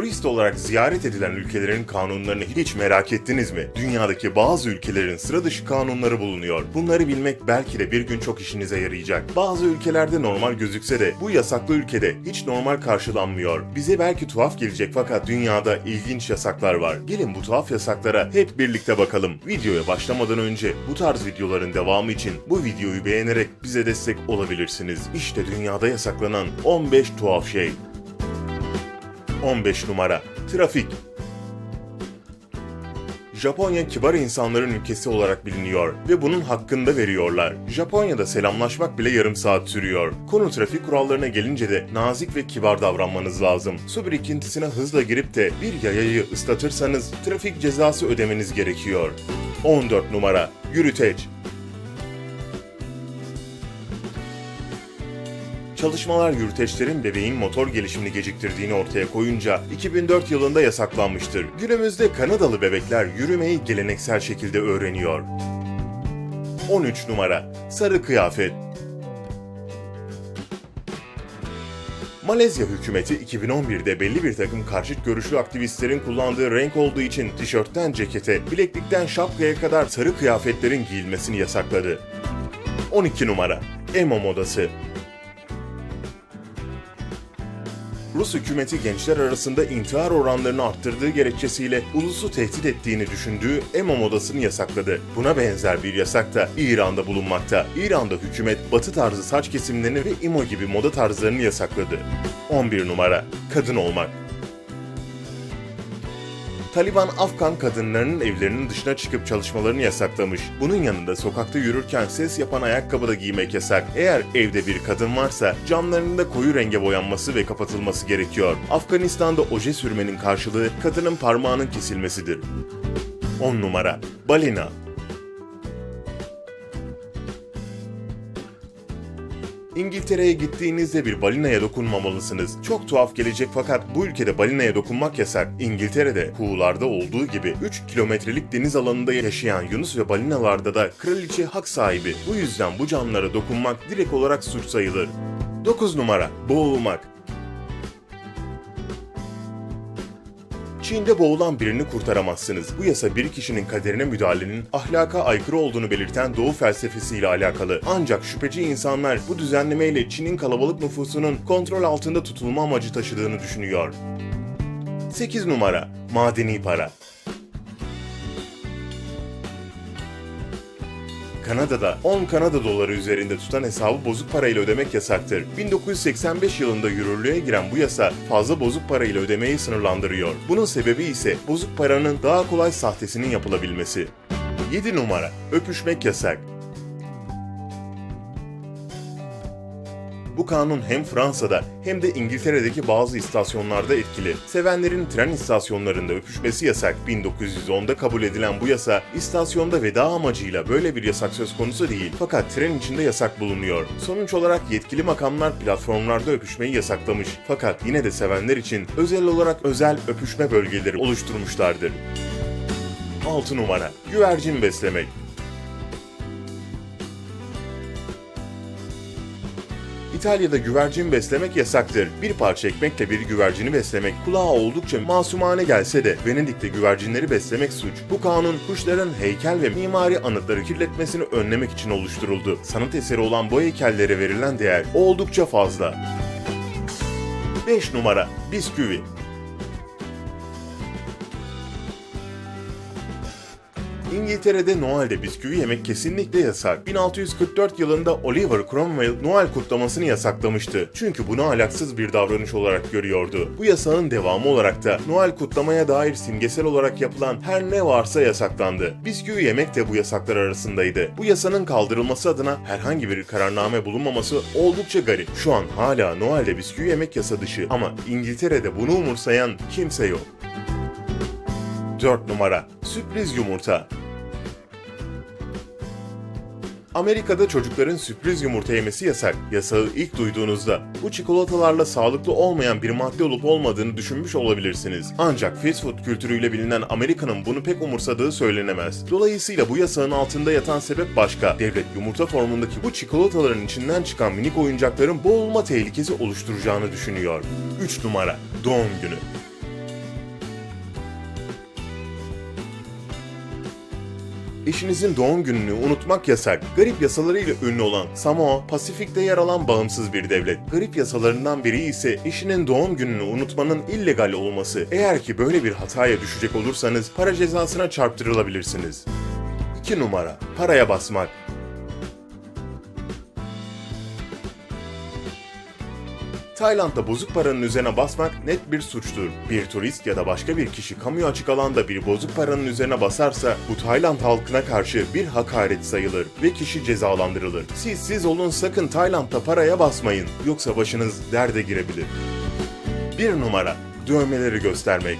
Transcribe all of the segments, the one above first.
Turist olarak ziyaret edilen ülkelerin kanunlarını hiç merak ettiniz mi? Dünyadaki bazı ülkelerin sıra dışı kanunları bulunuyor. Bunları bilmek belki de bir gün çok işinize yarayacak. Bazı ülkelerde normal gözükse de bu yasaklı ülkede hiç normal karşılanmıyor. Bize belki tuhaf gelecek fakat dünyada ilginç yasaklar var. Gelin bu tuhaf yasaklara hep birlikte bakalım. Videoya başlamadan önce bu tarz videoların devamı için bu videoyu beğenerek bize destek olabilirsiniz. İşte dünyada yasaklanan 15 tuhaf şey. 15 numara Trafik Japonya kibar insanların ülkesi olarak biliniyor ve bunun hakkında veriyorlar. Japonya'da selamlaşmak bile yarım saat sürüyor. Konu trafik kurallarına gelince de nazik ve kibar davranmanız lazım. Su birikintisine hızla girip de bir yayayı ıslatırsanız trafik cezası ödemeniz gerekiyor. 14 numara Yürüteç Çalışmalar yürüteçlerin bebeğin motor gelişimini geciktirdiğini ortaya koyunca 2004 yılında yasaklanmıştır. Günümüzde Kanadalı bebekler yürümeyi geleneksel şekilde öğreniyor. 13 numara Sarı kıyafet Malezya hükümeti 2011'de belli bir takım karşıt görüşlü aktivistlerin kullandığı renk olduğu için tişörtten cekete, bileklikten şapkaya kadar sarı kıyafetlerin giyilmesini yasakladı. 12 numara Emo modası Rus hükümeti gençler arasında intihar oranlarını arttırdığı gerekçesiyle ulusu tehdit ettiğini düşündüğü emo modasını yasakladı. Buna benzer bir yasak da İran'da bulunmakta. İran'da hükümet batı tarzı saç kesimlerini ve emo gibi moda tarzlarını yasakladı. 11 numara Kadın olmak Taliban Afgan kadınlarının evlerinin dışına çıkıp çalışmalarını yasaklamış. Bunun yanında sokakta yürürken ses yapan ayakkabı da giymek yasak. Eğer evde bir kadın varsa camlarının da koyu renge boyanması ve kapatılması gerekiyor. Afganistan'da oje sürmenin karşılığı kadının parmağının kesilmesidir. 10 numara Balina İngiltere'ye gittiğinizde bir balinaya dokunmamalısınız. Çok tuhaf gelecek fakat bu ülkede balinaya dokunmak yasak. İngiltere'de kuğularda olduğu gibi 3 kilometrelik deniz alanında yaşayan yunus ve balinalarda da kraliçe hak sahibi. Bu yüzden bu canlılara dokunmak direkt olarak suç sayılır. 9 numara Boğulmak Çin'de boğulan birini kurtaramazsınız. Bu yasa bir kişinin kaderine müdahalenin ahlaka aykırı olduğunu belirten doğu felsefesiyle alakalı. Ancak şüpheci insanlar bu düzenlemeyle Çin'in kalabalık nüfusunun kontrol altında tutulma amacı taşıdığını düşünüyor. 8 numara Madeni para Kanada'da 10 Kanada doları üzerinde tutan hesabı bozuk parayla ödemek yasaktır. 1985 yılında yürürlüğe giren bu yasa fazla bozuk parayla ödemeyi sınırlandırıyor. Bunun sebebi ise bozuk paranın daha kolay sahtesinin yapılabilmesi. 7 numara Öpüşmek yasak. Bu kanun hem Fransa'da hem de İngiltere'deki bazı istasyonlarda etkili. Sevenlerin tren istasyonlarında öpüşmesi yasak. 1910'da kabul edilen bu yasa istasyonda veda amacıyla böyle bir yasak söz konusu değil. Fakat tren içinde yasak bulunuyor. Sonuç olarak yetkili makamlar platformlarda öpüşmeyi yasaklamış. Fakat yine de sevenler için özel olarak özel öpüşme bölgeleri oluşturmuşlardır. 6 numara Güvercin beslemek İtalya'da güvercin beslemek yasaktır. Bir parça ekmekle bir güvercini beslemek kulağa oldukça masumane gelse de Venedik'te güvercinleri beslemek suç. Bu kanun kuşların heykel ve mimari anıtları kirletmesini önlemek için oluşturuldu. Sanat eseri olan bu heykellere verilen değer oldukça fazla. 5 numara Bisküvi İngiltere'de Noel'de bisküvi yemek kesinlikle yasak. 1644 yılında Oliver Cromwell Noel kutlamasını yasaklamıştı. Çünkü bunu ahlaksız bir davranış olarak görüyordu. Bu yasağın devamı olarak da Noel kutlamaya dair simgesel olarak yapılan her ne varsa yasaklandı. Bisküvi yemek de bu yasaklar arasındaydı. Bu yasanın kaldırılması adına herhangi bir kararname bulunmaması oldukça garip. Şu an hala Noel'de bisküvi yemek yasa dışı ama İngiltere'de bunu umursayan kimse yok. 4 numara Sürpriz yumurta Amerika'da çocukların sürpriz yumurta yemesi yasak. Yasağı ilk duyduğunuzda bu çikolatalarla sağlıklı olmayan bir madde olup olmadığını düşünmüş olabilirsiniz. Ancak fast food kültürüyle bilinen Amerika'nın bunu pek umursadığı söylenemez. Dolayısıyla bu yasağın altında yatan sebep başka. Devlet yumurta formundaki bu çikolataların içinden çıkan minik oyuncakların boğulma tehlikesi oluşturacağını düşünüyor. 3 numara Doğum günü eşinizin doğum gününü unutmak yasak. Garip yasalarıyla ünlü olan Samoa, Pasifik'te yer alan bağımsız bir devlet. Garip yasalarından biri ise eşinin doğum gününü unutmanın illegal olması. Eğer ki böyle bir hataya düşecek olursanız para cezasına çarptırılabilirsiniz. 2 numara. Paraya basmak. Tayland'da bozuk paranın üzerine basmak net bir suçtur. Bir turist ya da başka bir kişi kamu açık alanda bir bozuk paranın üzerine basarsa bu Tayland halkına karşı bir hakaret sayılır ve kişi cezalandırılır. Siz siz olun sakın Tayland'da paraya basmayın yoksa başınız derde girebilir. 1 numara dövmeleri göstermek.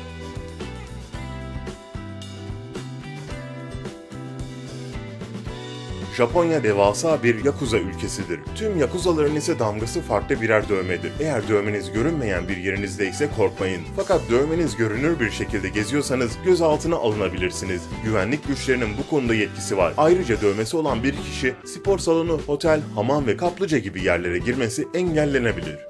Japonya devasa bir Yakuza ülkesidir. Tüm Yakuzaların ise damgası farklı birer dövmedir. Eğer dövmeniz görünmeyen bir yerinizde ise korkmayın. Fakat dövmeniz görünür bir şekilde geziyorsanız gözaltına alınabilirsiniz. Güvenlik güçlerinin bu konuda yetkisi var. Ayrıca dövmesi olan bir kişi spor salonu, otel, hamam ve kaplıca gibi yerlere girmesi engellenebilir.